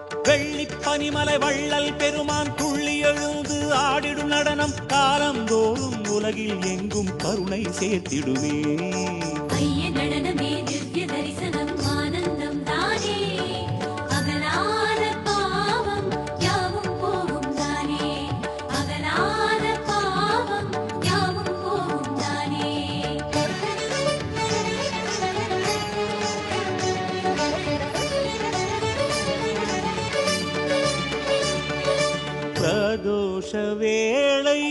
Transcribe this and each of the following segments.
வெள்ளி பனிமலை வள்ளல் பெருமான் துள்ளி எழுந்து ஆடிடும் நடனம் காலந்தோறும் உலகில் எங்கும் கருணை சேர்த்திடுவே பிரதோஷ வேளை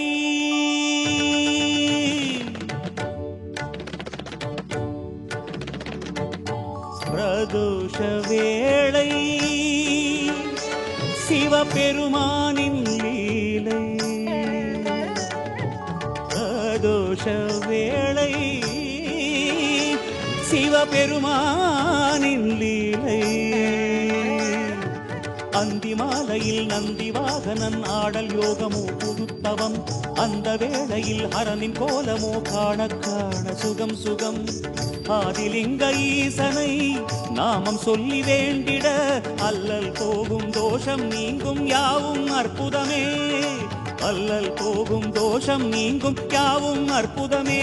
பிரதோஷ வேளை சிவபெருமானின் லீலை. பிரதோஷ வேளை சிவபெருமான் அந்தி மாலையில் நந்தி வாகனன் ஆடல் யோகமோ புதுத்தவம். அந்த வேளையில் ஹரனின் கோலமோ காண காண சுகம் சுகம். ஆதிலிங்க ஈசனை நாமம் சொல்லி வேண்டிட அல்லல் போகும் தோஷம் நீங்கும் யாவும் அற்புதமே. அல்லல் போகும் தோஷம் நீங்கும் யாவும் அற்புதமே.